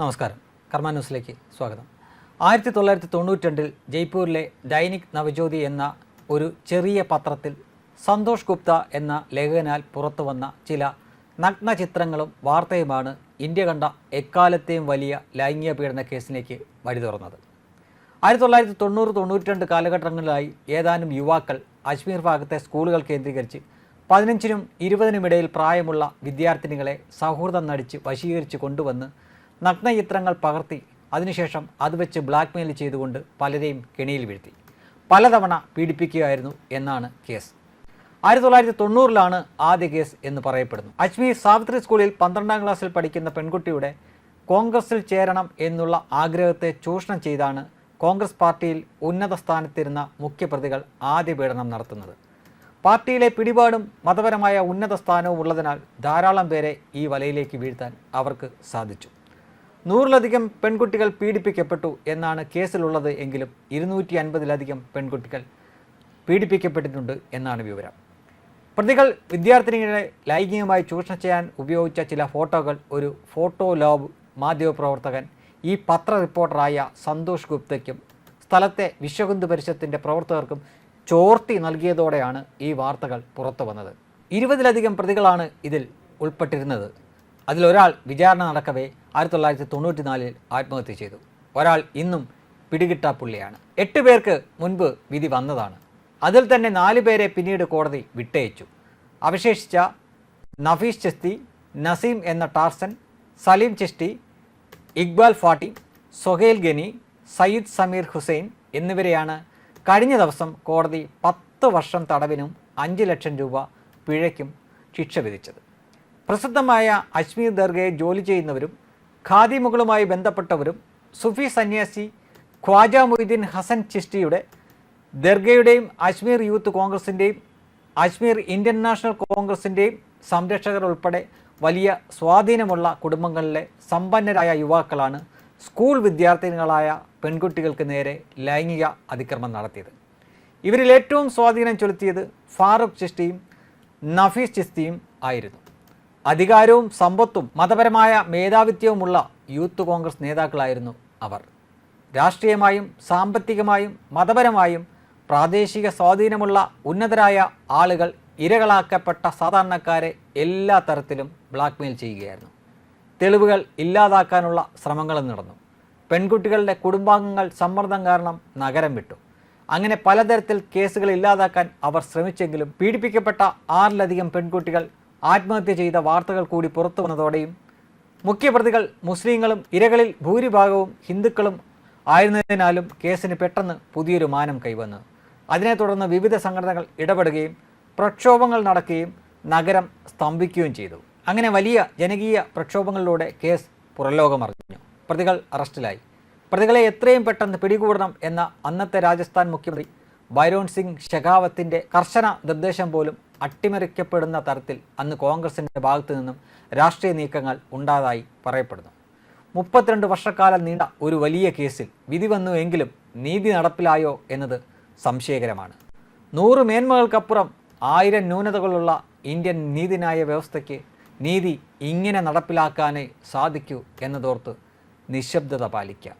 നമസ്കാരം. കർമ്മ ന്യൂസിലേക്ക് സ്വാഗതം. ആയിരത്തി തൊള്ളായിരത്തി തൊണ്ണൂറ്റി രണ്ടിൽ ജയ്പൂരിലെ ദൈനിക് നവജ്യോതി എന്ന ഒരു ചെറിയ പത്രത്തിൽ സന്തോഷ് ഗുപ്ത എന്ന ലേഖകനാൽ പുറത്തു വന്ന ചില നഗ്ന ചിത്രങ്ങളും വാർത്തയുമാണ് ഇന്ത്യ കണ്ട എക്കാലത്തെയും വലിയ ലൈംഗിക പീഡന കേസിലേക്ക് വഴി തുറന്നത്. ആയിരത്തി തൊള്ളായിരത്തി തൊണ്ണൂറ് തൊണ്ണൂറ്റി രണ്ട് കാലഘട്ടങ്ങളിലായി ഏതാനും യുവാക്കൾ അജ്മീർ ഭാഗത്തെ സ്കൂളുകൾ കേന്ദ്രീകരിച്ച് പതിനഞ്ചിനും ഇരുപതിനും ഇടയിൽ പ്രായമുള്ള വിദ്യാർത്ഥിനികളെ സൗഹൃദം നടിച്ച് വശീകരിച്ച് കൊണ്ടുവന്ന് നഗ്നചിത്രങ്ങൾ പകർത്തി അതിനുശേഷം അത് വെച്ച് ബ്ലാക്ക് മെയിൽ ചെയ്തുകൊണ്ട് പലരെയും കെണിയിൽ വീഴ്ത്തി. പലതവണ പീഡിപ്പിക്കുകയായിരുന്നു എന്നാണ് കേസ്. ആയിരത്തി തൊള്ളായിരത്തി തൊണ്ണൂറിലാണ് ആദ്യ കേസ് എന്ന് പറയപ്പെടുന്നു. അജ്മീർ സാവിത്രി സ്കൂളിൽ പന്ത്രണ്ടാം ക്ലാസ്സിൽ പഠിക്കുന്ന പെൺകുട്ടിയുടെ കോൺഗ്രസിൽ ചേരണം എന്നുള്ള ആഗ്രഹത്തെ ചൂഷണം ചെയ്താണ് കോൺഗ്രസ് പാർട്ടിയിൽ ഉന്നത സ്ഥാനത്തിരുന്ന മുഖ്യപ്രതികൾ ആദ്യ പീഡനം നടത്തുന്നത്. പാർട്ടിയിലെ പിടിപാടും മതപരമായ ഉന്നത സ്ഥാനവും ഉള്ളതിനാൽ ധാരാളം പേരെ ഈ വലയിലേക്ക് വീഴ്ത്താൻ അവർക്ക് സാധിച്ചു. നൂറിലധികം പെൺകുട്ടികൾ പീഡിപ്പിക്കപ്പെട്ടു എന്നാണ് കേസിലുള്ളത് എങ്കിലും ഇരുന്നൂറ്റി അൻപതിലധികം പെൺകുട്ടികൾ പീഡിപ്പിക്കപ്പെട്ടിട്ടുണ്ട് എന്നാണ് വിവരം. പ്രതികൾ വിദ്യാർത്ഥിനികളെ ലൈംഗികമായി ചൂഷണം ചെയ്യാൻ ഉപയോഗിച്ച ചില ഫോട്ടോകൾ ഒരു ഫോട്ടോ ലോബ് മാധ്യമപ്രവർത്തകൻ ഈ പത്ര റിപ്പോർട്ടറായ സന്തോഷ് ഗുപ്തയ്ക്കും സ്ഥലത്തെ വിശ്വഹിന്ദു പരിഷത്തിന്റെ പ്രവർത്തകർക്കും ചോർത്തി നൽകിയതോടെയാണ് ഈ വാർത്തകൾ പുറത്തു വന്നത് ഇരുപതിലധികം പ്രതികളാണ് ഇതിൽ ഉൾപ്പെട്ടിരുന്നത്. അതിലൊരാൾ വിചാരണ നടക്കവേ ആയിരത്തി തൊള്ളായിരത്തി തൊണ്ണൂറ്റി നാലിൽ ആത്മഹത്യ ചെയ്തു. ഒരാൾ ഇന്നും പിടികിട്ടാപ്പുള്ളിയാണ് എട്ട് പേർക്ക് മുൻപ് വിധി വന്നതാണ്. അതിൽ തന്നെ നാല് പേരെ പിന്നീട് കോടതി വിട്ടയച്ചു. അവശേഷിച്ച നഫീസ് ചെസ്തി നസീം എന്ന ടാർസൻ സലീം ചെസ്റ്റി ഇക്ബാൽ ഫാട്ടി സൊഹേൽ ഗനി സയ്യിദ് സമീർ ഹുസൈൻ എന്നിവരെയാണ് കഴിഞ്ഞ ദിവസം കോടതി പത്ത് വർഷം തടവിനും അഞ്ച് ലക്ഷം രൂപ പിഴയ്ക്കും ശിക്ഷ വിധിച്ചത്. പ്രസിദ്ധമായ അശ്മീർ ദർഗയെ ജോലി ചെയ്യുന്നവരും ഖാദി മുകളുമായി ബന്ധപ്പെട്ടവരും സുഫി സന്യാസി ഖ്വാജ മൊയ്തീൻ ഹസൻ ചിഷ്ടിയുടെ ദർഗയുടെയും അശ്മീർ യൂത്ത് കോൺഗ്രസിന്റെയും അശ്മീർ ഇന്ത്യൻ നാഷണൽ കോൺഗ്രസിന്റെയും സംരക്ഷകർ ഉൾപ്പെടെ വലിയ സ്വാധീനമുള്ള കുടുംബങ്ങളിലെ സമ്പന്നരായ യുവാക്കളാണ് സ്കൂൾ വിദ്യാർത്ഥിനികളായ പെൺകുട്ടികൾക്ക് നേരെ ലൈംഗിക അതിക്രമം നടത്തിയത്. ഇവരിൽ ഏറ്റവും സ്വാധീനം ചെലുത്തിയത് ഫാറൂഖ് ചിസ്തിയും നഫീസ് ചിസ്തിയും ആയിരുന്നു. അധികാരവും സമ്പത്തും മതപരമായ മേധാവിത്വവുമുള്ള യൂത്ത് കോൺഗ്രസ് നേതാക്കളായിരുന്നു അവർ. രാഷ്ട്രീയമായും സാമ്പത്തികമായും മതപരമായും പ്രാദേശിക സ്വാധീനമുള്ള ഉന്നതരായ ആളുകൾ ഇരകളാക്കപ്പെട്ട സാധാരണക്കാരെ എല്ലാ തരത്തിലും ബ്ലാക്ക്മെയിൽ ചെയ്യുകയായിരുന്നു. തെളിവുകൾ ഇല്ലാതാക്കാനുള്ള ശ്രമങ്ങളും നടന്നു. പെൺകുട്ടികളുടെ കുടുംബാംഗങ്ങൾ സമ്മർദ്ദം കാരണം നഗരം വിട്ടു. അങ്ങനെ പലതരത്തിൽ കേസുകൾ ഇല്ലാതാക്കാൻ അവർ ശ്രമിച്ചെങ്കിലും പീഡിപ്പിക്കപ്പെട്ട ആറിലധികം പെൺകുട്ടികൾ ആത്മഹത്യ ചെയ്ത വാർത്തകൾ കൂടി പുറത്തു വന്നതോടെയും മുഖ്യപ്രതികൾ മുസ്ലിങ്ങളും ഇരകളിൽ ഭൂരിഭാഗവും ഹിന്ദുക്കളും ആയിരുന്നതിനാലും കേസിന് പെട്ടെന്ന് പുതിയൊരു മാനം കൈവന്നു. അതിനെ തുടർന്ന് വിവിധ സംഘടനകൾ ഇടപെടുകയും പ്രക്ഷോഭങ്ങൾ നടക്കുകയും നഗരം സ്തംഭിക്കുകയും ചെയ്തു. അങ്ങനെ വലിയ ജനകീയ പ്രക്ഷോഭങ്ങളിലൂടെ കേസ് പുറലോകമറിഞ്ഞു. പ്രതികൾ അറസ്റ്റിലായി. പ്രതികളെ എത്രയും പെട്ടെന്ന് പിടികൂടണം എന്ന അന്നത്തെ രാജസ്ഥാൻ മുഖ്യമന്ത്രി ബൈരോൺ സിംഗ് ഷെഖാവത്തിന്റെ കർശന നിർദ്ദേശം പോലും അട്ടിമറിക്കപ്പെടുന്ന തരത്തിൽ അന്ന് കോൺഗ്രസിന്റെ ഭാഗത്തു നിന്നും രാഷ്ട്രീയ നീക്കങ്ങൾ ഉണ്ടായതായി പറയപ്പെടുന്നു. മുപ്പത്തിരണ്ട് വർഷക്കാലം നീണ്ട ഒരു വലിയ കേസിൽ വിധി വന്നു എങ്കിലും നീതി നടപ്പിലായോ എന്നത് സംശയകരമാണ്. നൂറ് മേന്മകൾക്കപ്പുറം ആയിരം ന്യൂനതകളുള്ള ഇന്ത്യൻ നീതിന്യായ വ്യവസ്ഥയ്ക്ക് നീതി ഇങ്ങനെ നടപ്പിലാക്കാനേ സാധിക്കൂ എന്നതോർത്ത് നിശബ്ദത പാലിക്കാം.